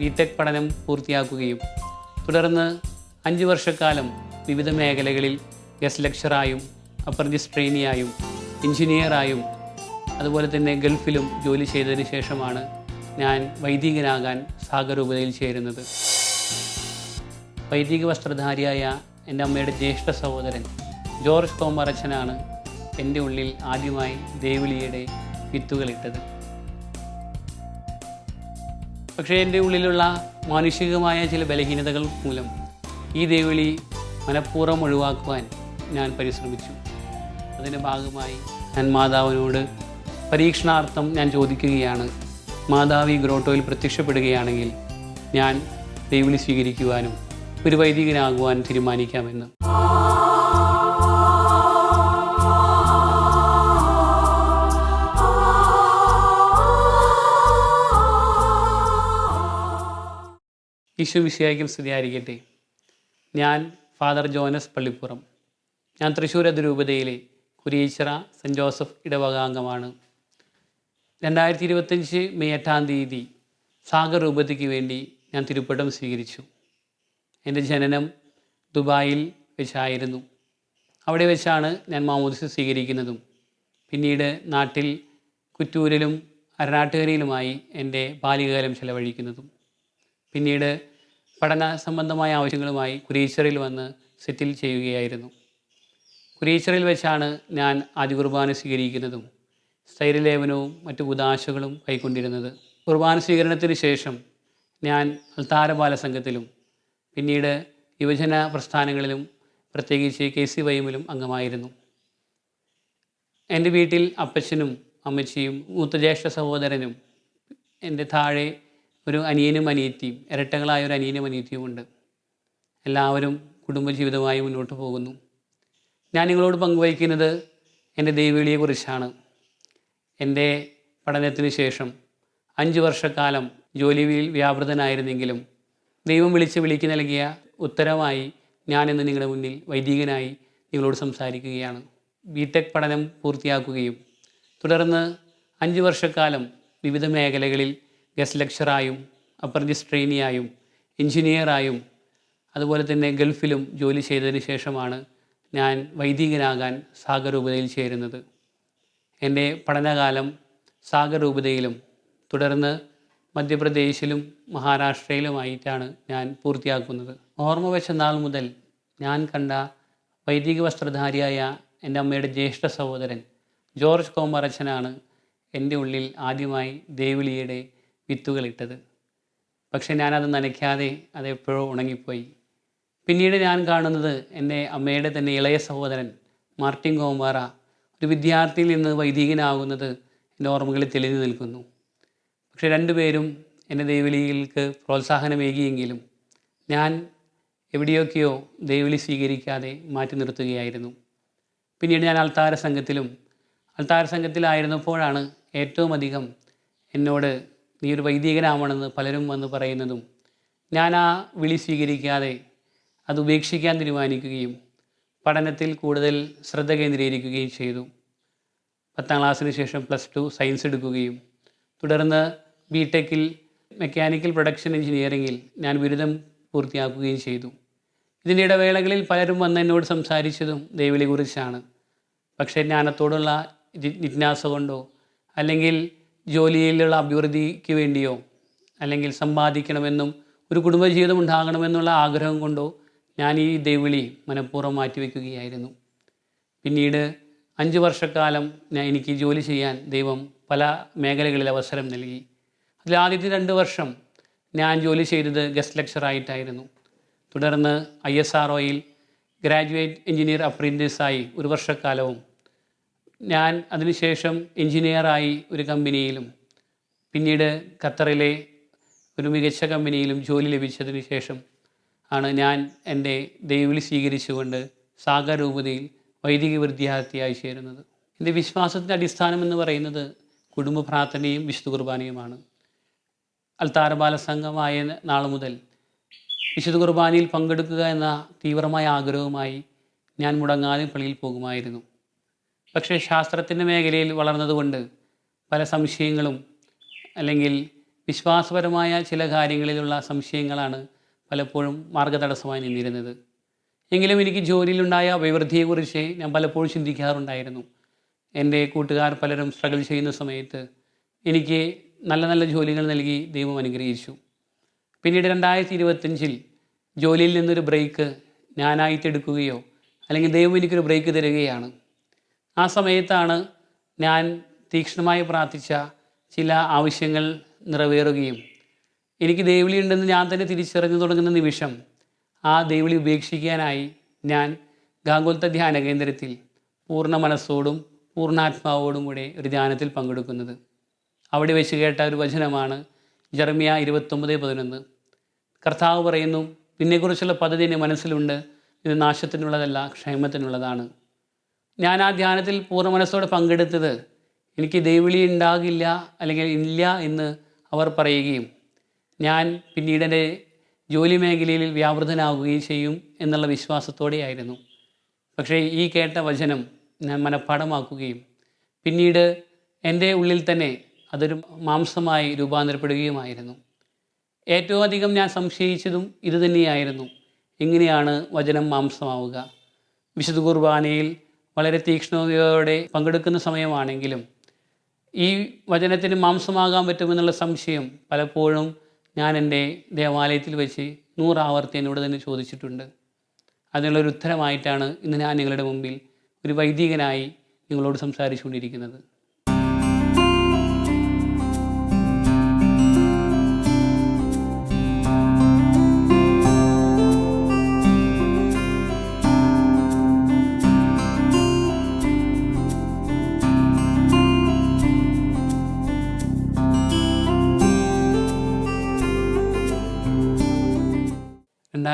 BTech പഠനം പൂർത്തിയാക്കുകയും തുടർന്ന് അഞ്ച് വർഷക്കാലം വിവിധ മേഖലകളിൽ ഗസ്റ്റ് ലെക്ചറായും അപ്രന്റീസ് ട്രെയിനിയായും എഞ്ചിനീയറായും അതുപോലെ തന്നെ ഗൾഫിലും ജോലി ചെയ്തതിന് ശേഷമാണ് ഞാൻ വൈദികനാകാൻ സാഗരൂപതയിൽ ചേരുന്നത്. വൈദിക വസ്ത്രധാരിയായ എന്റെ അമ്മയുടെ ജ്യേഷ്ഠ സഹോദരൻ ജോർജ് തോമറച്ചനാണ് എന്റെ ഉള്ളിൽ ആദ്യമായി ദേവിളിയുടെ വിത്തുകളിട്ടത് പക്ഷേ എന്റെ ഉള്ളിലുള്ള മാനുഷികമായ ചില ബലഹീനതകൾ മൂലം ഈ ദേവിളി മനഃപൂർവം ഒഴിവാക്കുവാൻ ഞാൻ പരിശ്രമിച്ചു. അതിന്റെ ഭാഗമായി ഞാൻ മാതാവിനോട് പരീക്ഷണാർത്ഥം ഞാൻ ചോദിക്കുകയാണ്. മാതാവ് ഈ ഗ്രോട്ടോയിൽ പ്രത്യക്ഷപ്പെടുകയാണെങ്കിൽ ഞാൻ ദേവിളി സ്വീകരിക്കുവാനും ഒരു വൈദികനാകുവാൻ തീരുമാനിക്കാമെന്ന്. ഈശോ വിഷയാക്കും സ്ഥിതിയായിരിക്കട്ടെ ഞാൻ ഫാദർ ജോനസ് പള്ളിപ്പുറം. ഞാൻ തൃശ്ശൂർ അതിരൂപതയിലെ കുരീശ്വര സെന്റ് ജോസഫ് ഇടവകാംഗമാണ്. രണ്ടായിരത്തി ഇരുപത്തഞ്ച് മെയ് എട്ടാം തീയതി സാഗർ രൂപതയ്ക്ക് വേണ്ടി ഞാൻ തിരുപ്പട്ടം സ്വീകരിച്ചു. എന്റെ ജനനം ദുബായിൽ വെച്ചായിരുന്നു. അവിടെ വെച്ചാണ് ഞാൻ മാമോദിസ സ്വീകരിക്കുന്നതും. പിന്നീട് നാട്ടിൽ കുറ്റൂരിലും അരനാട്ടുകരയിലുമായി എന്റെ ബാല്യകാലം ചെലവഴിക്കുന്നതും. പിന്നീട് പഠന സംബന്ധമായ ആവശ്യങ്ങളുമായി കുരീശ്വറിൽ വന്ന് സെറ്റിൽ ചെയ്യുകയായിരുന്നു. കുരീശ്വറിൽ വെച്ചാണ് ഞാൻ ആദ്യ കുർബാന സ്വീകരിക്കുന്നതും സ്ഥൈര്യലേപനവും മറ്റു ഉദാശകളും കൈക്കൊണ്ടിരുന്നത്. കുർബാന സ്വീകരണത്തിന് ശേഷം ഞാൻ അൽത്താര ബാലസംഘത്തിലും പിന്നീട് യുവജന പ്രസ്ഥാനങ്ങളിലും പ്രത്യേകിച്ച് കെ സി വൈമിലും അംഗമായിരുന്നു. എന്റെ വീട്ടിൽ അപ്പച്ചനും അമ്മച്ചിയും മൂത്ത ജ്യേഷ്ഠ സഹോദരനും എന്റെ താഴെ ഒരു അനിയനും അനിയത്തിയും ഇരട്ടകളായ ഒരു അനിയനും അനിയത്തിയും ഉണ്ട്. എല്ലാവരും കുടുംബജീവിതമായി മുന്നോട്ട് പോകുന്നു. ഞാൻ നിങ്ങളോട് പങ്കുവയ്ക്കുന്നത് എന്റെ ദൈവവിളിയെക്കുറിച്ചാണ്. എന്റെ പഠനത്തിന് ശേഷം അഞ്ച് വർഷക്കാലം ജോലിയിൽ വ്യാപൃതനായിരുന്നെങ്കിലും ദൈവം വിളിച്ച് വിളിക്ക് നൽകിയ ഉത്തരമായി ഞാനിന്ന് നിങ്ങളുടെ മുന്നിൽ വൈദികനായി നിങ്ങളോട് സംസാരിക്കുകയാണ്. ബിടെക് പഠനം പൂർത്തിയാക്കുകയും തുടർന്ന് അഞ്ച് വർഷക്കാലം വിവിധ മേഖലകളിൽ ഗസ്റ്റ് ലെക്ചറായും അപ്രന്റീസ് ട്രെയിനിയായും എഞ്ചിനീയറായും അതുപോലെ തന്നെ ഗൾഫിലും ജോലി ചെയ്തതിന് ശേഷമാണ് ഞാൻ വൈദികനാകാൻ സാഗരൂപതയിൽ ചേരുന്നത്. എന്റെ പഠനകാലം സാഗരൂപതയിലും തുടർന്ന് മധ്യപ്രദേശിലും മഹാരാഷ്ട്രയിലുമായിട്ടാണ് ഞാൻ പൂർത്തിയാക്കുന്നത്. ഓർമ്മ വെച്ച നാൾ മുതൽ ഞാൻ കണ്ട വൈദിക വസ്ത്രധാരിയായ എന്റെ അമ്മയുടെ ജ്യേഷ്ഠ സഹോദരൻ ജോർജ് കോമറച്ചനാണ് എന്റെ ഉള്ളിൽ ആദ്യമായി ദേവിളിയുടെ വിത്തുകളിട്ടത്. പക്ഷേ ഞാനത് നനയ്ക്കാതെ അതെപ്പോഴോ ഉണങ്ങിപ്പോയി. പിന്നീട് ഞാൻ കാണുന്നത് എന്റെ അമ്മയുടെ തന്നെ ഇളയ സഹോദരൻ മാർട്ടിൻ കോമ്പാറ ഒരു വിദ്യാർത്ഥിയിൽ നിന്ന് വൈദികനാകുന്നത് എന്റെ ഓർമ്മകളിൽ തെളിഞ്ഞു നിൽക്കുന്നു. പക്ഷെ രണ്ടുപേരും എന്റെ ദൈവലികൾക്ക് പ്രോത്സാഹനമേകിയെങ്കിലും ഞാൻ എവിടെയൊക്കെയോ ദൈവലി സ്വീകരിക്കാതെ മാറ്റി നിർത്തുകയായിരുന്നു. പിന്നീട് ഞാൻ അൾത്താര സംഘത്തിലും അൾത്താര സംഘത്തിലായിരുന്നപ്പോഴാണ് ഏറ്റവും അധികം എന്നോട് നീ ഒരു വൈദികനാവണമെന്ന് പലരും വന്ന് പറയുന്നതും ഞാൻ ആ വിളി സ്വീകരിക്കാതെ അത് ഉപേക്ഷിക്കാൻ തീരുമാനിക്കുകയും പഠനത്തിൽ കൂടുതൽ ശ്രദ്ധ കേന്ദ്രീകരിക്കുകയും ചെയ്തു. പത്താം ക്ലാസ്സിന് ശേഷം പ്ലസ് ടു സയൻസ് എടുക്കുകയും തുടർന്ന് ബി ടെക്കിൽ മെക്കാനിക്കൽ പ്രൊഡക്ഷൻ എഞ്ചിനീയറിങ്ങിൽ ഞാൻ ബിരുദം പൂർത്തിയാക്കുകയും ചെയ്തു. ഇതിന്റെ ഇടവേളകളിൽ പലരും വന്ന് എന്നോട് സംസാരിച്ചതും ദൈവലിയെക്കുറിച്ചാണ് പക്ഷേ ജ്ഞാനത്തോടുള്ള ജിജ്ഞാസ കൊണ്ടോ അല്ലെങ്കിൽ ജോലിയിലുള്ള അഭിവൃദ്ധിക്ക് വേണ്ടിയോ അല്ലെങ്കിൽ സമ്പാദിക്കണമെന്നും ഒരു കുടുംബജീവിതം ഉണ്ടാകണമെന്നുള്ള ആഗ്രഹം കൊണ്ടോ ഞാൻ ഈ ദൈവവിളി മനഃപൂർവം മാറ്റിവെക്കുകയായിരുന്നു. പിന്നീട് അഞ്ച് വർഷക്കാലം ഞാൻ എനിക്ക് ജോലി ചെയ്യാൻ ദൈവം പല മേഖലകളിൽ അവസരം നൽകി. അതിൽ ആദ്യത്തെ രണ്ട് വർഷം ഞാൻ ജോലി ചെയ്തത് ഗസ്റ്റ് ലെക്ചറായിട്ടായിരുന്നു തുടർന്ന് ഐ എസ് ആർ ഒയിൽ ഗ്രാജുവേറ്റ് എഞ്ചിനീയർ അപ്രീന്റീസായി ഒരു വർഷക്കാലവും ഞാൻ അതിനുശേഷം എഞ്ചിനീയറായി ഒരു കമ്പനിയിലും പിന്നീട് ഖത്തറിലെ ഒരു മികച്ച കമ്പനിയിലും ജോലി ലഭിച്ചതിന് ശേഷം ആണ് ഞാൻ എന്റെ ദൈവവിളി സ്വീകരിച്ചുകൊണ്ട് സാഗരൂപതയിൽ വൈദിക വിദ്യാർത്ഥിയായി ചേരുന്നത്. എന്റെ വിശ്വാസത്തിന്റെ അടിസ്ഥാനം എന്ന് പറയുന്നത് കുടുംബ പ്രാർത്ഥനയും വിശുദ്ധ കുർബാനയുമാണ്. അൽത്താരബാല സംഘമായ നാൾ മുതൽ വിശുദ്ധ കുർബാനയിൽ പങ്കെടുക്കുക എന്ന തീവ്രമായ ആഗ്രഹവുമായി ഞാൻ മുടങ്ങാതെ പള്ളിയിൽ പോകുമായിരുന്നു. പക്ഷേ ശാസ്ത്രത്തിന്റെ മേഖലയിൽ വളർന്നതുകൊണ്ട് പല സംശയങ്ങളും അല്ലെങ്കിൽ വിശ്വാസപരമായ ചില കാര്യങ്ങളിലുള്ള സംശയങ്ങളാണ് പലപ്പോഴും മാർഗതടസ്സമായി നിന്നിരുന്നത്. എങ്കിലും എനിക്ക് ജോലിയിലുണ്ടായ അഭിവൃദ്ധിയെക്കുറിച്ച് ഞാൻ പലപ്പോഴും ചിന്തിക്കാറുണ്ടായിരുന്നു. എന്റെ കൂട്ടുകാർ പലരും സ്ട്രഗിൾ ചെയ്യുന്ന സമയത്ത് എനിക്ക് നല്ല നല്ല ജോലികൾ നൽകി ദൈവം അനുഗ്രഹിച്ചു. പിന്നീട് രണ്ടായിരത്തി ഇരുപത്തഞ്ചിൽ ജോലിയിൽ നിന്നൊരു ബ്രേക്ക് ഞാനായിട്ടെടുക്കുകയോ അല്ലെങ്കിൽ ദൈവം എനിക്കൊരു ബ്രേക്ക് തരികയാണ്. ആ സമയത്താണ് ഞാൻ തീക്ഷ്ണമായി പ്രാർത്ഥിച്ച ചില ആവശ്യങ്ങൾ നിറവേറുകയും എനിക്ക് ദേവിളി ഉണ്ടെന്ന് ഞാൻ തന്നെ തിരിച്ചറിഞ്ഞു തുടങ്ങുന്ന നിമിഷം ആ ദേവിളി ഉപേക്ഷിക്കാനായി ഞാൻ ഗാംഗോൽത്ത ധ്യാന കേന്ദ്രത്തിൽ പൂർണ മനസ്സോടും പൂർണാത്മാവോടും കൂടെ ഒരു ധ്യാനത്തിൽ പങ്കെടുക്കുന്നത്. അവിടെ വെച്ച് കേട്ട ഒരു വചനമാണ് ജർമിയ ഇരുപത്തൊമ്പത് പതിനൊന്ന്. കർത്താവ് പറയുന്നു നിന്നെക്കുറിച്ചുള്ള പദ്ധതി എന്റെ മനസ്സിലുണ്ട് ഇത് നാശത്തിനുള്ളതല്ല ക്ഷേമത്തിനുള്ളതാണ്. ഞാൻ ആ ധ്യാനത്തിൽ പൂർണ മനസ്സോടെ പങ്കെടുത്തത് എനിക്ക് ദൈവവിളി ഉണ്ടാകില്ല അല്ലെങ്കിൽ ഇല്ല എന്ന് അവർ പറയുകയും ഞാൻ പിന്നീട് എന്റെ ജോലി മേഖലയിൽ വ്യാപൃതനാകുകയും ചെയ്യും എന്നുള്ള വിശ്വാസത്തോടെയായിരുന്നു. പക്ഷേ ഈ കേട്ട വചനം ഞാൻ മനഃപ്പാഠമാക്കുകയും പിന്നീട് എന്റെ ഉള്ളിൽ തന്നെ അതൊരു മാംസമായി രൂപാന്തരപ്പെടുകയുമായിരുന്നു. ഏറ്റവും അധികം ഞാൻ സംശയിച്ചതും ഇതുതന്നെയായിരുന്നു. എങ്ങനെയാണ് വചനം മാംസമാവുക. വിശുദ്ധ കുർബാനയിൽ വളരെ തീക്ഷ്ണതയോടെ പങ്കെടുക്കുന്ന സമയമാണെങ്കിലും ഈ വചനത്തിന് മാംസമാകാൻ പറ്റുമെന്നുള്ള സംശയം പലപ്പോഴും ഞാൻ എന്റെ ദേവാലയത്തിൽ വെച്ച് നൂറാവർത്തി എന്നോട് തന്നെ ചോദിച്ചിട്ടുണ്ട്. അതിനുള്ളൊരു ഉത്തരമായിട്ടാണ് ഇന്ന് ഞാൻ നിങ്ങളുടെ മുമ്പിൽ ഒരു വൈദികനായി നിങ്ങളോട് സംസാരിച്ചുകൊണ്ടിരിക്കുന്നത്.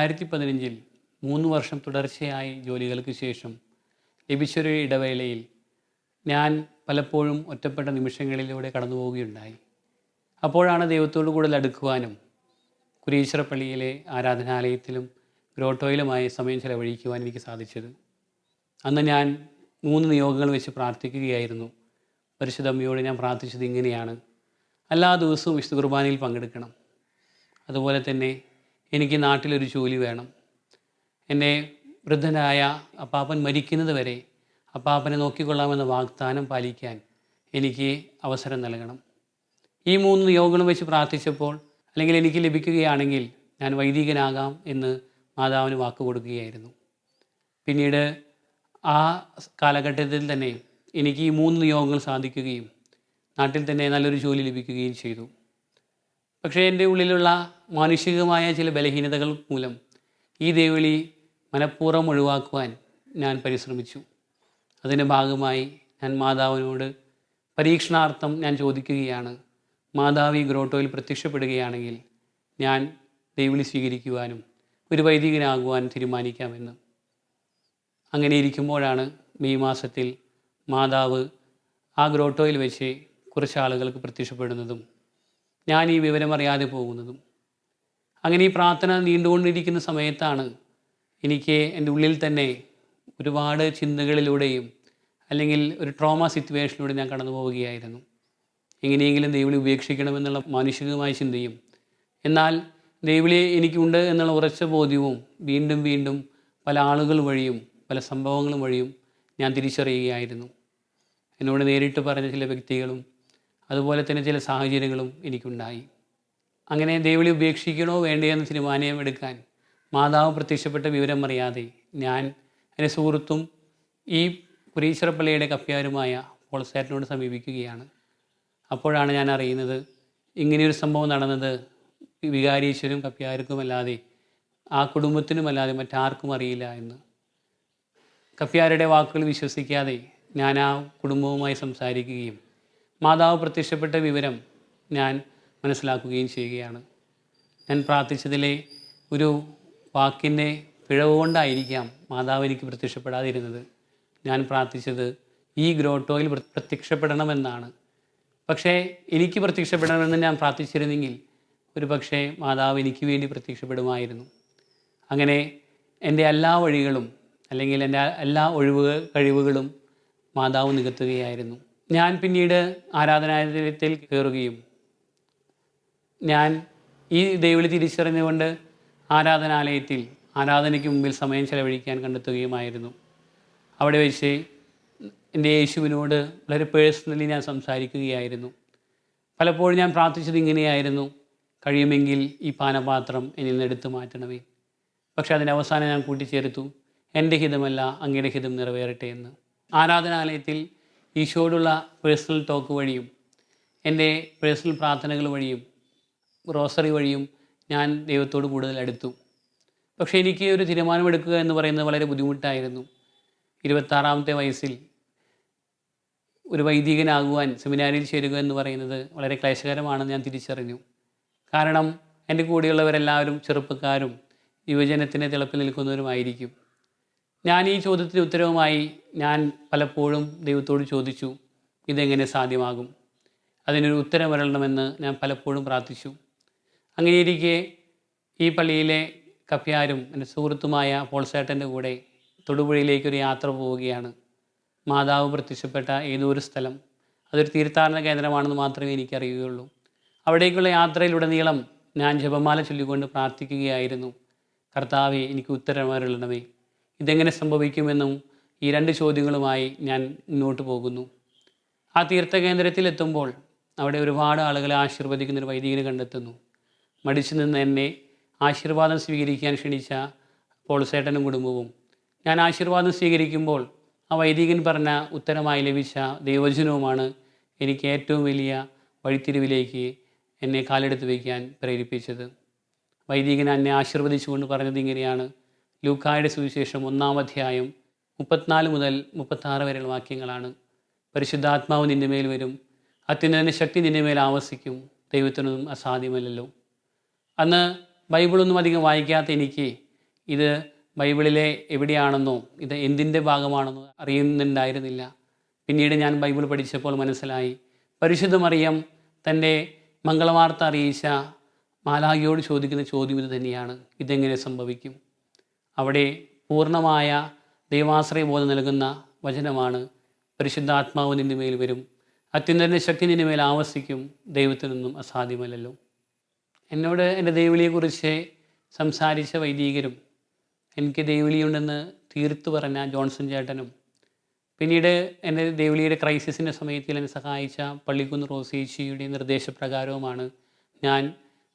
രണ്ടായിരത്തി പതിനഞ്ചിൽ മൂന്ന് വർഷം തുടർച്ചയായി ജോലികൾക്ക് ശേഷം ലഭിച്ചൊരു ഇടവേളയിൽ ഞാൻ പലപ്പോഴും ഒറ്റപ്പെട്ട നിമിഷങ്ങളിലൂടെ കടന്നു പോവുകയുണ്ടായി അപ്പോഴാണ് ദൈവത്തോട് കൂടുതൽ അടുക്കുവാനും കുരീശ്വരപ്പള്ളിയിലെ ആരാധനാലയത്തിലും ഗ്രോട്ടോയിലുമായി സമയം ചെലവഴിക്കുവാൻ എനിക്ക് സാധിച്ചത്. അന്ന് ഞാൻ മൂന്ന് നിയോഗങ്ങൾ വെച്ച് പ്രാർത്ഥിക്കുകയായിരുന്നു. പരിശുദ്ധമ്മയോട് ഞാൻ പ്രാർത്ഥിച്ചത് ഇങ്ങനെയാണ്. എല്ലാ ദിവസവും വിശുദ്ധ കുർബാനയിൽ പങ്കെടുക്കണം. അതുപോലെ തന്നെ എനിക്ക് നാട്ടിലൊരു ജോലി വേണം. എന്നെ വൃദ്ധനായ അപ്പാപ്പൻ മരിക്കുന്നത് വരെ അപ്പാപ്പനെ നോക്കിക്കൊള്ളാമെന്ന വാഗ്ദാനം പാലിക്കാൻ എനിക്ക് അവസരം നൽകണം. ഈ മൂന്ന് നിയോഗങ്ങളും വെച്ച് പ്രാർത്ഥിച്ചപ്പോൾ അല്ലെങ്കിൽ എനിക്ക് ലഭിക്കുകയാണെങ്കിൽ ഞാൻ വൈദികനാകാം എന്ന് മാതാവിന് വാക്ക് കൊടുക്കുകയായിരുന്നു. പിന്നീട് ആ കാലഘട്ടത്തിൽ തന്നെ എനിക്ക് ഈ മൂന്ന് നിയോഗങ്ങൾ സാധിക്കുകയും നാട്ടിൽ തന്നെ നല്ലൊരു ജോലി ലഭിക്കുകയും ചെയ്തു. പക്ഷേ എന്റെ ഉള്ളിലുള്ള മാനുഷികമായ ചില ബലഹീനതകൾ മൂലം ഈ ദേവിളി മനഃപൂർവം ഒഴിവാക്കുവാൻ ഞാൻ പരിശ്രമിച്ചു. അതിന്റെ ഭാഗമായി ഞാൻ മാതാവിനോട് പരീക്ഷണാർത്ഥം ഞാൻ ചോദിക്കുകയാണ്. മാതാവ് ഈ ഗ്രോട്ടോയിൽ പ്രത്യക്ഷപ്പെടുകയാണെങ്കിൽ ഞാൻ ദൈവിളി സ്വീകരിക്കുവാനും ഒരു വൈദികനാകുവാനും തീരുമാനിക്കാമെന്ന്. അങ്ങനെ ഇരിക്കുമ്പോഴാണ് മെയ് മാസത്തിൽ മാതാവ് ആ ഗ്രോട്ടോയിൽ വെച്ച് കുറച്ച് ആളുകൾക്ക് പ്രത്യക്ഷപ്പെടുന്നതും ഞാൻ ഈ വിവരം അറിയാതെ പോകുന്നതും. അങ്ങനെ ഈ പ്രാർത്ഥന നീണ്ടുകൊണ്ടിരിക്കുന്ന സമയത്താണ് എനിക്ക് എന്റെ ഉള്ളിൽ തന്നെ ഒരുപാട് ചിന്തകളിലൂടെയും അല്ലെങ്കിൽ ഒരു ട്രോമ സിറ്റുവേഷനിലൂടെ ഞാൻ കടന്നു പോവുകയായിരുന്നു. എങ്ങനെയെങ്കിലും ദൈവളി ഉപേക്ഷിക്കണമെന്നുള്ള മാനുഷികമായ ചിന്തയും. എന്നാൽ ദൈവളി എനിക്കുണ്ട് എന്നുള്ള ഉറച്ച ബോധ്യവും വീണ്ടും വീണ്ടും പല ആളുകൾ വഴിയും പല സംഭവങ്ങളും വഴിയും ഞാൻ തിരിച്ചറിയുകയായിരുന്നു. എന്നോട് നേരിട്ട് പറഞ്ഞ ചില വ്യക്തികളും അതുപോലെ തന്നെ ചില സാഹചര്യങ്ങളും എനിക്കുണ്ടായി. അങ്ങനെ ദൈവളി ഉപേക്ഷിക്കണോ വേണ്ടയോ എന്ന തീരുമാനം എടുക്കാൻ മാതാവ് പ്രത്യക്ഷപ്പെട്ട വിവരം അറിയാതെ ഞാൻ എന്റെ സുഹൃത്തും ഈ കുരീശ്വരപ്പള്ളിയുടെ കപ്പ്യാരുമായ പോൾസേറ്റിനോട് സമീപിക്കുകയാണ്. അപ്പോഴാണ് ഞാൻ അറിയുന്നത് ഇങ്ങനെയൊരു സംഭവം നടന്നത് വികാരീശ്വരും കപ്പ്യാർക്കുമല്ലാതെ ആ കുടുംബത്തിനുമല്ലാതെ മറ്റാർക്കും അറിയില്ല എന്ന്. കപ്പ്യാരുടെ വാക്കുകൾ വിശ്വസിക്കാതെ ഞാൻ ആ കുടുംബവുമായി സംസാരിക്കുകയും മാതാവ് പ്രത്യക്ഷപ്പെട്ട വിവരം ഞാൻ മനസ്സിലാക്കുകയും ചെയ്യുകയാണ്. ഞാൻ പ്രാർത്ഥിച്ചതിലെ ഒരു വാക്കിന്റെ പിഴവ് കൊണ്ടായിരിക്കാം മാതാവ് എനിക്ക് പ്രത്യക്ഷപ്പെടാതിരുന്നത്. ഞാൻ പ്രാർത്ഥിച്ചത് ഈ ഗ്രോട്ടോയിൽ പ്ര- പ്രത്യക്ഷപ്പെടണമെന്നാണ്. പക്ഷേ എനിക്ക് പ്രത്യക്ഷപ്പെടണമെന്ന് ഞാൻ പ്രാർത്ഥിച്ചിരുന്നെങ്കിൽ ഒരു പക്ഷേ മാതാവ് എനിക്ക് വേണ്ടി പ്രത്യക്ഷപ്പെടുമായിരുന്നു. അങ്ങനെ എന്റെ എല്ലാ വഴികളും അല്ലെങ്കിൽ എന്റെ എല്ലാ ഒഴിവ് കഴിവുകളും മാതാവ് നികത്തുകയായിരുന്നു. ഞാൻ പിന്നീട് ആരാധനാലയത്തിൽ കയറുകയും ഞാൻ ഈ ദൈവളി തിരിച്ചറിഞ്ഞുകൊണ്ട് ആരാധനാലയത്തിൽ ആരാധനയ്ക്ക് മുമ്പിൽ സമയം ചെലവഴിക്കാൻ കണ്ടെത്തുകയുമായിരുന്നു. അവിടെ വെച്ച് എന്റെ യേശുവിനോട് വളരെ പേഴ്സണലി ഞാൻ സംസാരിക്കുകയായിരുന്നു. പലപ്പോഴും ഞാൻ പ്രാർത്ഥിച്ചത് ഇങ്ങനെയായിരുന്നു കഴിയുമെങ്കിൽ ഈ പാനപാത്രം എന്നിൽ നിന്ന് എടുത്തു മാറ്റണമേ. പക്ഷേ അതിന്റെ അവസാനം ഞാൻ കൂട്ടിച്ചേർത്തു എന്റെ ഹിതമല്ല അങ്ങയുടെ ഹിതം നിറവേറട്ടെ എന്ന്. ആരാധനാലയത്തിൽ ഈശോയോടുള്ള പേഴ്സണൽ ടോക്ക് വഴിയും എന്റെ പേഴ്സണൽ പ്രാർത്ഥനകൾ വഴിയും റോസറി വഴിയും ഞാൻ ദൈവത്തോട് കൂടുതൽ അടുത്തു. പക്ഷേ എനിക്ക് ഒരു തീരുമാനമെടുക്കുക എന്ന് പറയുന്നത് വളരെ ബുദ്ധിമുട്ടായിരുന്നു. ഇരുപത്താറാമത്തെ വയസ്സിൽ ഒരു വൈദികനാകുവാൻ സെമിനാരിയിൽ ചേരുക എന്ന് പറയുന്നത് വളരെ ക്ലേശകരമാണെന്ന് ഞാൻ തിരിച്ചറിഞ്ഞു. കാരണം എന്റെ കൂടെയുള്ളവരെല്ലാവരും ചെറുപ്പക്കാരും യുവജനത്തിന്റെ തിളപ്പിൽ നിൽക്കുന്നവരുമായിരിക്കും. ഞാൻ ഈ ചോദ്യത്തിന് ഉത്തരവുമായി ഞാൻ പലപ്പോഴും ദൈവത്തോട് ചോദിച്ചു ഇതെങ്ങനെ സാധ്യമാകും? അതിനൊരു ഉത്തരം വരണമെന്ന് ഞാൻ പലപ്പോഴും പ്രാർത്ഥിച്ചു. അങ്ങനെയിരിക്കെ ഈ പള്ളിയിലെ കപ്പ്യാരും എന്റെ സുഹൃത്തുമായ പോൾസേട്ടന്റെ കൂടെ തൊടുപുഴയിലേക്കൊരു യാത്ര പോവുകയാണ്. മാതാവ് പ്രത്യക്ഷപ്പെട്ട ഏതോ ഒരു സ്ഥലം. അതൊരു തീർത്ഥാടന കേന്ദ്രമാണെന്ന് മാത്രമേ എനിക്കറിയുകയുള്ളൂ. അവിടേക്കുള്ള യാത്രയിലുടനീളം ഞാൻ ജപമാല ചൊല്ലിക്കൊണ്ട് പ്രാർത്ഥിക്കുകയായിരുന്നു. കർത്താവെ എനിക്ക് ഉത്തരമരുളണമേ ഇതെങ്ങനെ സംഭവിക്കുമെന്നും ഈ രണ്ട് ചോദ്യങ്ങളുമായി ഞാൻ മുന്നോട്ട് പോകുന്നു. ആ തീർത്ഥകേന്ദ്രത്തിൽ എത്തുമ്പോൾ അവിടെ ഒരുപാട് ആളുകളെ ആശീർവദിക്കുന്ന ഒരു വൈദികനെ കണ്ടെത്തുന്നു. മടിച്ചു നിന്ന് എന്നെ ആശീർവാദം സ്വീകരിക്കാൻ ക്ഷണിച്ച പോൾസേട്ടനും കുടുംബവും. ഞാൻ ആശീർവാദം സ്വീകരിക്കുമ്പോൾ ആ വൈദികൻ പറഞ്ഞ ഉത്തരമായി ലഭിച്ച ദൈവജനവുമാണ് എനിക്ക് ഏറ്റവും വലിയ വഴിത്തിരിവിലേക്ക് എന്നെ കാലെടുത്ത് വയ്ക്കാൻ പ്രേരിപ്പിച്ചത്. വൈദികൻ എന്നെ ആശീർവദിച്ചുകൊണ്ട് പറഞ്ഞത് ഇങ്ങനെയാണ്. ലൂക്കായുടെ സുവിശേഷം ഒന്നാം അധ്യായം മുപ്പത്തിനാല് മുതൽ മുപ്പത്താറ് വരെയുള്ള വാക്യങ്ങളാണ്. പരിശുദ്ധാത്മാവ് നിന്റെ മേൽ വരും. അത്യുന്നതിന്റെ ശക്തി നിന്റെ മേൽ ആവർത്തിക്കും. ദൈവത്തിനൊന്നും അസാധ്യമല്ലല്ലോ. അന്ന് ബൈബിളൊന്നും അധികം വായിക്കാത്ത എനിക്ക് ഇത് ബൈബിളിലെ എവിടെയാണെന്നോ ഇത് എന്തിന്റെ ഭാഗമാണെന്നോ അറിയുന്നുണ്ടായിരുന്നില്ല. പിന്നീട് ഞാൻ ബൈബിൾ പഠിച്ചപ്പോൾ മനസ്സിലായി. പരിശുദ്ധ മറിയം തന്റെ മംഗളവാർത്ത അറിയിച്ച മാലാഖിയോട് ചോദിക്കുന്ന ചോദ്യം ഇത് തന്നെയാണ്. ഇതെങ്ങനെ സംഭവിക്കും? അവിടെ പൂർണമായ ദൈവാശ്രയബോധം നൽകുന്ന വചനമാണ് പരിശുദ്ധാത്മാവ് നിന്റെ മേൽ വരും. അത്യുന്നതിന്റെ ശക്തി നിന്റെ മേൽ ആവസിക്കും. ദൈവത്തിനൊന്നും അസാധ്യമല്ലല്ലോ. എന്നോട് എന്റെ ദൈവവിളിയെക്കുറിച്ച് സംസാരിച്ച വൈദികരും എനിക്ക് ദൈവവിളിയുണ്ടെന്ന് തീർത്തു പറഞ്ഞ ജോൺസൺ ചേട്ടനും പിന്നീട് എന്റെ ദേവിളിയുടെ ക്രൈസിസിന്റെ സമയത്തിൽ എന്നെ സഹായിച്ച പള്ളിക്കുന്ന് റോസേച്ചിയുടെ നിർദ്ദേശപ്രകാരവുമാണ് ഞാൻ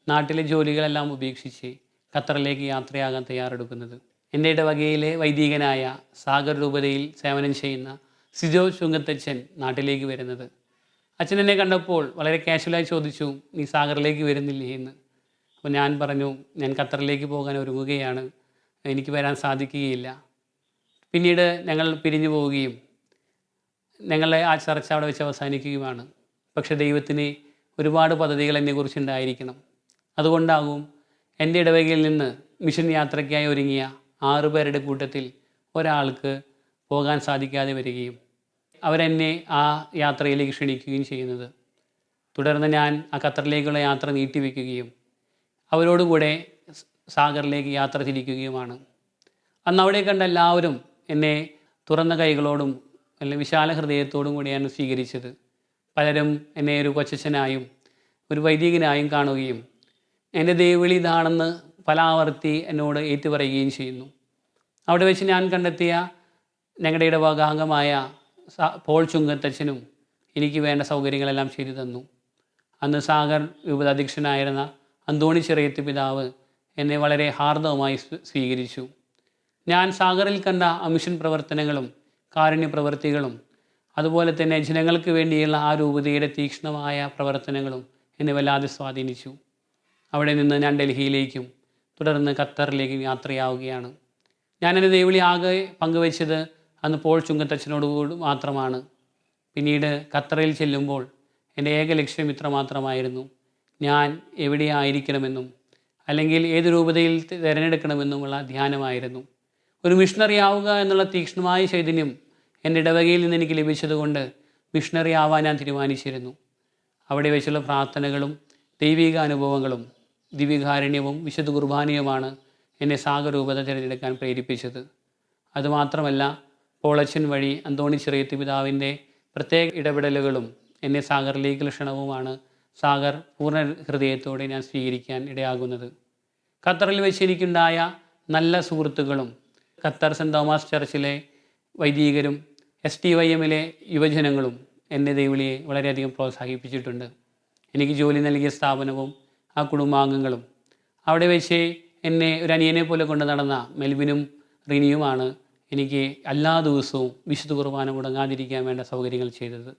നാട്ടിലെ ജോലികളെല്ലാം ഉപേക്ഷിച്ച് ഖത്തറിലേക്ക് യാത്രയാകാൻ തയ്യാറെടുക്കുന്നത്. എന്റെ ഇടവകയിലെ വൈദികനായ സാഗർ രൂപതയിൽ സേവനം ചെയ്യുന്ന സിജോ ചുങ്കത്തച്ഛൻ നാട്ടിലേക്ക് വരുന്നത്. അച്ഛൻ എന്നെ കണ്ടപ്പോൾ വളരെ കാഷ്വലായി ചോദിച്ചു നീ സാഗറിലേക്ക് വരുന്നില്ലേ? എന്ന്. അപ്പോൾ ഞാൻ പറഞ്ഞു ഞാൻ ഖത്തറിലേക്ക് പോകാൻ ഒരുങ്ങുകയാണ്. എനിക്ക് വരാൻ സാധിക്കുകയില്ല. പിന്നീട് ഞങ്ങൾ പിരിഞ്ഞു പോവുകയും ഞങ്ങളെ ആ ചർച്ച അവിടെ വെച്ച് അവസാനിക്കുകയുമാണ്. പക്ഷേ ദൈവത്തിന് ഒരുപാട് പദ്ധതികൾ എന്നെക്കുറിച്ച് ഉണ്ടായിരിക്കണം. അതുകൊണ്ടാകും എന്റെ ഇടവകയിൽ നിന്ന് മിഷൻ യാത്രയ്ക്കായി ഒരുങ്ങിയ ആറു പേരുടെ കൂട്ടത്തിൽ ഒരാൾക്ക് പോകാൻ സാധിക്കാതെ വരികയും അവരെന്നെ ആ യാത്രയിലേക്ക് ക്ഷണിക്കുകയും ചെയ്യുന്നത്. തുടർന്ന് ഞാൻ ആ ഖത്തറിലേക്കുള്ള യാത്ര നീട്ടിവെക്കുകയും അവരോടുകൂടെ സാഗറിലേക്ക് യാത്ര തിരിക്കുകയുമാണ്. അന്ന് അവിടെ കണ്ട എല്ലാവരും എന്നെ തുറന്ന കൈകളോടും അല്ലെങ്കിൽ വിശാല ഹൃദയത്തോടും കൂടിയാണ് സ്വീകരിച്ചത്. പലരും എന്നെ ഒരു കൊച്ചനായും ഒരു വൈദികനായും കാണുകയും എന്റെ ദൈവവിളി ഇതാണെന്ന് പല ആവർത്തി എന്നോട് ഏറ്റുപറയുകയും ചെയ്യുന്നു. അവിടെ വെച്ച് ഞാൻ കണ്ടെത്തിയ ഞങ്ങളുടെ ഇടവകാംഗമായ പോൾ ചുങ്കത്തച്ഛനും എനിക്ക് വേണ്ട സൗകര്യങ്ങളെല്ലാം ചെയ്തു തന്നു. അന്ന് സാഗർ രൂപത അധ്യക്ഷനായിരുന്ന അന്തോണി ചെറിയത്ത് പിതാവ് എന്നെ വളരെ ഹാർദവമായി സ്വീകരിച്ചു. ഞാൻ സാഗറിൽ കണ്ട അമിഷൻ പ്രവർത്തനങ്ങളും കാരുണ്യ പ്രവൃത്തികളും അതുപോലെ തന്നെ ജനങ്ങൾക്ക് വേണ്ടിയുള്ള ആ രൂപതയുടെ തീക്ഷ്ണമായ പ്രവർത്തനങ്ങളും എന്നെ വല്ലാതെ സ്വാധീനിച്ചു. അവിടെ നിന്ന് ഞാൻ ഡൽഹിയിലേക്കും തുടർന്ന് ഖത്തറിലേക്ക് യാത്രയാവുകയാണ്. ഞാൻ ദൈവളി ആകെ പങ്കുവച്ചത് അന്ന് പോൾ ചുങ്കത്തച്ഛനോട് മാത്രമാണ്. പിന്നീട് ഖത്തറിൽ ചെല്ലുമ്പോൾ എന്റെ ഏക ലക്ഷ്യം ഇത്ര മാത്രമായിരുന്നു. ഞാൻ എവിടെയായിരിക്കണമെന്നും അല്ലെങ്കിൽ ഏത് രൂപതയിൽ തിരഞ്ഞെടുക്കണമെന്നുമുള്ള ധ്യാനമായിരുന്നു. ഒരു മിഷണറി ആവുക എന്നുള്ള തീക്ഷ്ണമായ ചൈതന്യം എന്റെ ഇടവകയിൽ നിന്ന് എനിക്ക് ലഭിച്ചതുകൊണ്ട് മിഷണറി ആവാൻ ഞാൻ തീരുമാനിച്ചിരുന്നു. അവിടെ വെച്ചുള്ള പ്രാർത്ഥനകളും ദൈവിക അനുഭവങ്ങളും ദിവ്യകാരുണ്യവും വിശുദ്ധ കുർബാനയുമാണ് എന്നെ സാഗരൂപത തിരഞ്ഞെടുക്കാൻ പ്രേരിപ്പിച്ചത്. അതുമാത്രമല്ല പോളച്ചൻ വഴി അന്തോണി ചെറിയത്ത് പിതാവിന്റെ പ്രത്യേക ഇടപെടലുകളും എന്നെ സാഗറിലേക്ക് ലക്ഷണവുമാണ് സാഗർ പൂർണ ഹൃദയത്തോടെ ഞാൻ സ്വീകരിക്കാൻ ഇടയാകുന്നത്. ഖത്തറിൽ വെച്ച് എനിക്കുണ്ടായ നല്ല സുഹൃത്തുക്കളും ഖത്തർ സെന്റ് തോമസ് ചർച്ചിലെ വൈദികരും എസ് ടി വൈ എമ്മിലെ യുവജനങ്ങളും എന്നെ ദൈവളിയെ വളരെയധികം പ്രോത്സാഹിപ്പിച്ചിട്ടുണ്ട്. എനിക്ക് ജോലി നൽകിയ സ്ഥാപനവും ആ കുടുംബാംഗങ്ങളും. അവിടെ വെച്ച് എന്നെ ഒരു അനിയനെ പോലെ കൊണ്ട് നടന്ന മെൽവിനും റിനിയുമാണ് എനിക്ക് എല്ലാ ദിവസവും വിശുദ്ധ കുർബാന മുടങ്ങാതിരിക്കാൻ വേണ്ട സൗകര്യങ്ങൾ ചെയ്തത്.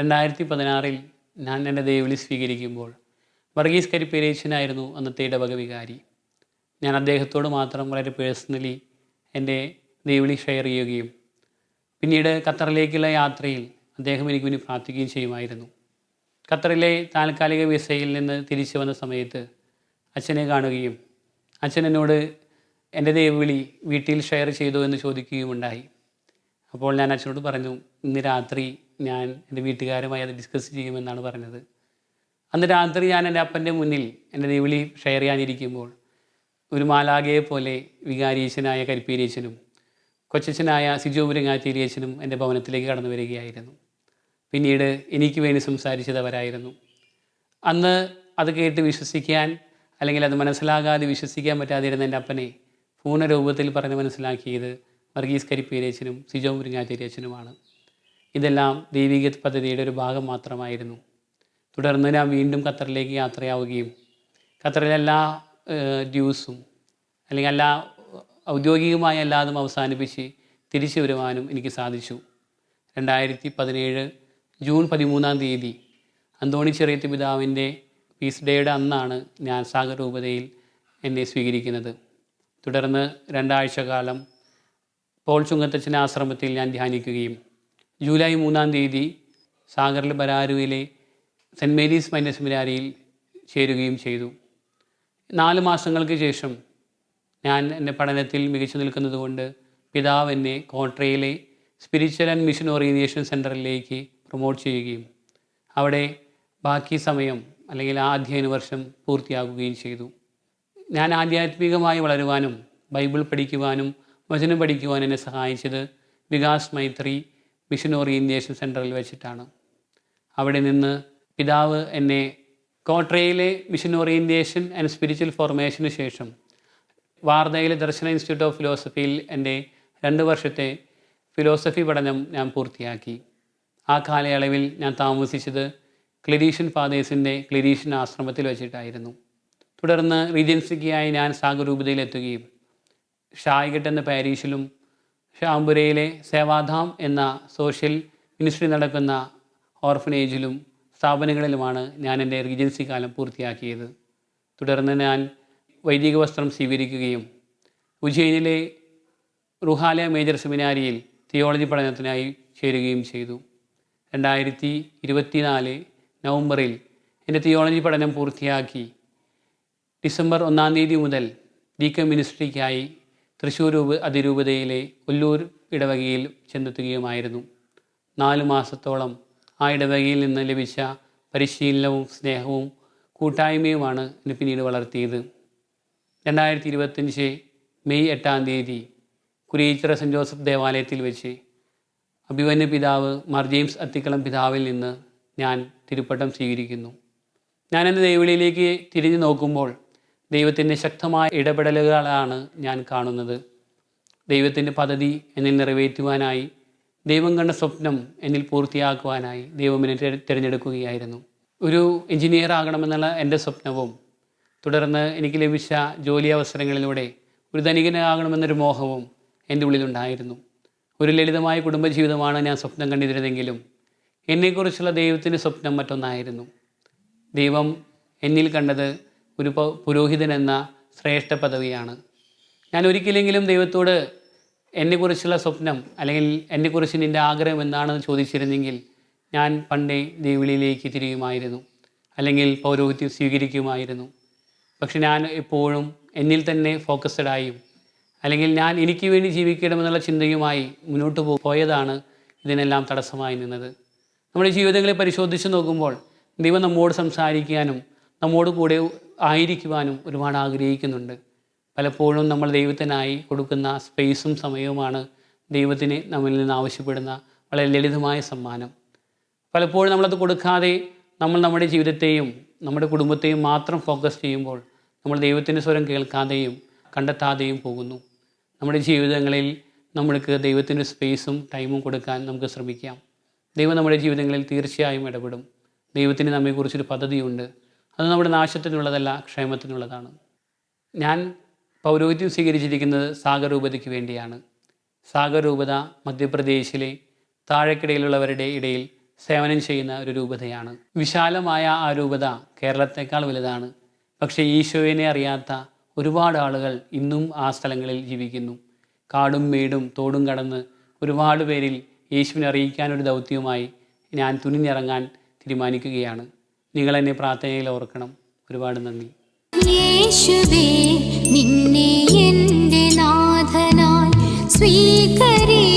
രണ്ടായിരത്തി പതിനാറിൽ ഞാൻ എന്റെ ദൈവവിളി സ്വീകരിക്കുമ്പോൾ വർഗീസ് കരിപ്പേരേച്ചനായിരുന്നു അന്നത്തെ ഇടവക വികാരി ഞാൻ അദ്ദേഹത്തോട് മാത്രം വളരെ പേഴ്സണലി എന്റെ ദൈവവിളി ഷെയർ ചെയ്യുകയും പിന്നീട് ഖത്തറിലേക്കുള്ള യാത്രയിൽ അദ്ദേഹം എനിക്ക് വേണ്ടി പ്രാർത്ഥിക്കുകയും ചെയ്യുമായിരുന്നു. ഖത്തറിലെ താൽക്കാലിക വിസയിൽ നിന്ന് തിരിച്ചു വന്ന സമയത്ത് അച്ഛനെ കാണുകയും അച്ഛൻ എന്നോട് എന്റെ ദൈവവിളി വീട്ടിൽ ഷെയർ ചെയ്തു എന്ന് ചോദിക്കുകയുമുണ്ടായി. അപ്പോൾ ഞാൻ അച്ഛനോട് പറഞ്ഞു ഇന്ന് രാത്രി ഞാൻ എന്റെ വീട്ടുകാരുമായി അത് ഡിസ്കസ് ചെയ്യുമെന്നാണ് പറഞ്ഞത്. അന്ന് രാത്രി ഞാൻ എന്റെ അപ്പന്റെ മുന്നിൽ എന്റെ നെവിളി ഷെയർ ചെയ്യാനിരിക്കുമ്പോൾ ഒരു മാലാഗയെ പോലെ വികാരീശനായ കരിപ്പീരീശനും കൊച്ചച്ഛനായ സിജോ എന്റെ ഭവനത്തിലേക്ക് കടന്നു വരികയായിരുന്നു. പിന്നീട് എനിക്ക് വേണ്ടി സംസാരിച്ചതവരായിരുന്നു. അന്ന് അത് കേട്ട് വിശ്വസിക്കാൻ അല്ലെങ്കിൽ അത് മനസ്സിലാകാതെ വിശ്വസിക്കാൻ പറ്റാതിരുന്ന എന്റെ അപ്പനെ പൂർണ രൂപത്തിൽ പറഞ്ഞ് മനസ്സിലാക്കിയത് വർഗീസ് കരിപ്പീരേച്ചനും സിജോ മുരിങ്ങാച്ചേരിയച്ചനുമാണ് ഇതെല്ലാം ദൈവിക പദ്ധതിയുടെ ഒരു ഭാഗം മാത്രമായിരുന്നു. തുടർന്ന് ഞാൻ വീണ്ടും ഖത്തറിലേക്ക് യാത്രയാവുകയും ഖത്തറിലെ എല്ലാ ഡ്യൂസും അല്ലെങ്കിൽ എല്ലാ ഔദ്യോഗികമായ എല്ലാതും അവസാനിപ്പിച്ച് തിരിച്ചു വരുവാനും എനിക്ക് സാധിച്ചു. രണ്ടായിരത്തി പതിനേഴ് ജൂൺ പതിമൂന്നാം തീയതി അന്തോണി ചെറിയത്ത് പിതാവിന്റെ പീസ് ഡേയുടെ അന്നാണ് ഞാൻ സാഗർ രൂപതയിൽ എന്നെ സ്വീകരിക്കുന്നത്. തുടർന്ന് രണ്ടാഴ്ച കാലം പോൾ ചുങ്കത്തച്ഛന്റെ ആശ്രമത്തിൽ ഞാൻ ധ്യാനിക്കുകയും ജൂലൈ മൂന്നാം തീയതി സാഗറിൽ ബരാരുവിലെ സെന്റ് മേരീസ് മൈനസ് സെമിനാരിയിൽ ചേരുകയും ചെയ്തു. നാല് മാസങ്ങൾക്ക് ശേഷം ഞാൻ എന്റെ പഠനത്തിൽ മികച്ചു നിൽക്കുന്നതുകൊണ്ട് പിതാവ് എന്നെ കോട്രയിലെ സ്പിരിച്വൽ ആൻഡ് മിഷൻ ഓറിയന്റേഷൻ സെന്ററിലേക്ക് പ്രൊമോട്ട് ചെയ്യുകയും അവിടെ ബാക്കി സമയം അല്ലെങ്കിൽ ആ അധ്യയന വർഷം പൂർത്തിയാക്കുകയും ചെയ്തു. ഞാൻ ആധ്യാത്മികമായി വളരുവാനും ബൈബിൾ പഠിക്കുവാനും വചനം പഠിക്കുവാൻ എന്നെ സഹായിച്ചത് വികാസ് മൈത്രി മിഷൻ ഓറിയന്റേഷൻ സെന്ററിൽ വെച്ചിട്ടാണ്. അവിടെ നിന്ന് പിതാവ് എന്നെ കോട്രയിലെ മിഷൻ ഓറിയന്റേഷൻ ആൻഡ് സ്പിരിച്വൽ ഫോർമേഷന് ശേഷം വാർധയിലെ ദർശന ഇൻസ്റ്റിറ്റ്യൂട്ട് ഓഫ് ഫിലോസഫിയിൽ എന്റെ രണ്ട് വർഷത്തെ ഫിലോസഫി പഠനം ഞാൻ പൂർത്തിയാക്കി. ആ കാലയളവിൽ ഞാൻ താമസിച്ചത് ക്ലിരീഷ്യൻ ഫാദേഴ്സിന്റെ ക്ലിരീഷ്യൻ ആശ്രമത്തിൽ വെച്ചിട്ടായിരുന്നു. തുടർന്ന് റീജൻസിക്കായി ഞാൻ സാഗരൂപതയിലെത്തുകയും ഷായിഗട്ട് എന്ന പാരീഷിലും ഷാംബുരയിലെ സേവാധാം എന്ന സോഷ്യൽ മിനിസ്ട്രി നടക്കുന്ന ഓർഫനേജിലും സ്ഥാപനങ്ങളിലുമാണ് ഞാൻ എന്റെ റീജൻസി കാലം പൂർത്തിയാക്കിയത്. തുടർന്ന് ഞാൻ വൈദിക വസ്ത്രം സ്വീകരിക്കുകയും ഉജ്ജയിനിലെ റുഹാലയ മേജർ സെമിനാരിയിൽ തിയോളജി പഠനത്തിനായി ചേരുകയും ചെയ്തു. രണ്ടായിരത്തി ഇരുപത്തിനാല് നവംബറിൽ എന്റെ തിയോളജി പഠനം പൂർത്തിയാക്കി ഡിസംബർ ഒന്നാം തീയതി മുതൽ ഡീക്കം മിനിസ്ട്രിക്കായി തൃശ്ശൂർ രൂപ അതിരൂപതയിലെ ഒല്ലൂർ ഇടവകയിൽ ചെന്നെത്തുകയുമായിരുന്നു. നാലു മാസത്തോളം ആ ഇടവകയിൽ നിന്ന് ലഭിച്ച പരിശീലനവും സ്നേഹവും കൂട്ടായ്മയുമാണ് എന്നെ പിന്നീട് വളർത്തിയത്. രണ്ടായിരത്തി ഇരുപത്തഞ്ച് മെയ് എട്ടാം തീയതി കുരീച്ചിറ സെന്റ് ജോസഫ് ദേവാലയത്തിൽ വെച്ച് അഭിമന്യ പിതാവ് മാർ ജെയിംസ് അത്തിക്കളം പിതാവിൽ നിന്ന് ഞാൻ തിരുപ്പട്ടം സ്വീകരിക്കുന്നു. ഞാൻ എന്റെ ദൈവളിയിലേക്ക് തിരിഞ്ഞു നോക്കുമ്പോൾ ദൈവത്തിന്റെ ശക്തമായ ഇടപെടലുകളാണ് ഞാൻ കാണുന്നത്. ദൈവത്തിന്റെ പദ്ധതി എന്നിൽ നിറവേറ്റുവാനായി ദൈവം കണ്ട സ്വപ്നം എന്നിൽ പൂർത്തിയാക്കുവാനായി ദൈവം എന്നെ തിരഞ്ഞെടുക്കുകയായിരുന്നു. ഒരു എഞ്ചിനീയർ ആകണമെന്നുള്ള എന്റെ സ്വപ്നവും തുടർന്ന് എനിക്ക് ലഭിച്ച ജോലി അവസരങ്ങളിലൂടെ ഒരു ധനികനാകണമെന്നൊരു മോഹവും എന്റെ ഉള്ളിലുണ്ടായിരുന്നു. ഒരു ലളിതമായ കുടുംബജീവിതമാണ് ഞാൻ സ്വപ്നം കണ്ടിരുന്നതെങ്കിലും എന്നെക്കുറിച്ചുള്ള ദൈവത്തിന്റെ സ്വപ്നം മറ്റൊന്നായിരുന്നു. ദൈവം എന്നിൽ കണ്ടത് ഒരു പുരോഹിതൻ എന്ന ശ്രേഷ്ഠ പദവിയാണ്. ഞാൻ ഒരിക്കലെങ്കിലും ദൈവത്തോട് എന്നെക്കുറിച്ചുള്ള സ്വപ്നം അല്ലെങ്കിൽ എന്നെക്കുറിച്ച് നിന്റെ ആഗ്രഹം എന്താണെന്ന് ചോദിച്ചിരുന്നെങ്കിൽ ഞാൻ പണ്ടേ ദൈവളിയിലേക്ക് തിരിയുമായിരുന്നു. അല്ലെങ്കിൽ പൗരോഹിത്യം സ്വീകരിക്കുമായിരുന്നു. പക്ഷെ ഞാൻ എപ്പോഴും എന്നിൽ തന്നെ ഫോക്കസ്ഡായും അല്ലെങ്കിൽ ഞാൻ എനിക്ക് വേണ്ടി ജീവിക്കണമെന്നുള്ള ചിന്തയുമായി മുന്നോട്ട് പോയതാണ് ഇതിനെല്ലാം തടസ്സമായി നിന്നത്. നമ്മുടെ ജീവിതങ്ങളെ പരിശോധിച്ച് നോക്കുമ്പോൾ ദൈവം നമ്മോട് സംസാരിക്കാനും നമ്മോട് കൂടെ ആയിരിക്കുവാനും ഒരുപാട് ആഗ്രഹിക്കുന്നുണ്ട്. പലപ്പോഴും നമ്മൾ ദൈവത്തിനായി കൊടുക്കുന്ന സ്പേസും സമയവുമാണ് ദൈവത്തിന് നമ്മിൽ നിന്ന് ആവശ്യപ്പെടുന്ന വളരെ ലളിതമായ സമ്മാനം. പലപ്പോഴും നമ്മളത് കൊടുക്കാതെ നമ്മൾ നമ്മുടെ ജീവിതത്തെയും നമ്മുടെ കുടുംബത്തെയും മാത്രം ഫോക്കസ് ചെയ്യുമ്പോൾ നമ്മൾ ദൈവത്തിന്റെ സ്വരം കേൾക്കാതെയും കണ്ടെത്താതെയും പോകുന്നു. നമ്മുടെ ജീവിതങ്ങളിൽ നമ്മൾക്ക് ദൈവത്തിന്റെ സ്പേസും ടൈമും കൊടുക്കാൻ നമുക്ക് ശ്രമിക്കാം. ദൈവം നമ്മുടെ ജീവിതങ്ങളിൽ തീർച്ചയായും ഇടപെടും. ദൈവത്തിന് നമ്മെക്കുറിച്ചൊരു പദ്ധതിയുണ്ട്. അത് നമ്മുടെ നാശത്തിനുള്ളതല്ല ക്ഷേമത്തിനുള്ളതാണ്. ഞാൻ പൗരോഹിത്യം സ്വീകരിച്ചിരിക്കുന്നത് സാഗരൂപതയ്ക്ക് വേണ്ടിയാണ്. സാഗരൂപത മധ്യപ്രദേശിലെ താഴെക്കിടയിലുള്ളവരുടെ ഇടയിൽ സേവനം ചെയ്യുന്ന ഒരു രൂപതയാണ്. വിശാലമായ ആ രൂപത കേരളത്തെക്കാൾ വലുതാണ്. പക്ഷേ ഈശോയെ അറിയാത്ത ഒരുപാട് ആളുകൾ ഇന്നും ആ സ്ഥലങ്ങളിൽ ജീവിക്കുന്നു. കാടും മേടും തോടും കടന്ന് ഒരുപാട് പേരിൽ യേശുവിനെ അറിയിക്കാനൊരു ദൗത്യവുമായി ഞാൻ തുനിഞ്ഞിറങ്ങാൻ തീരുമാനിക്കുകയാണ്. നിങ്ങളെന്നെ പ്രാർത്ഥനയിൽ ഓർക്കണം. ഒരുപാട് നന്ദി. യേശുവേ നിന്നെ എന്റെ നാഥനായി സ്വീകരിക്കുന്നു.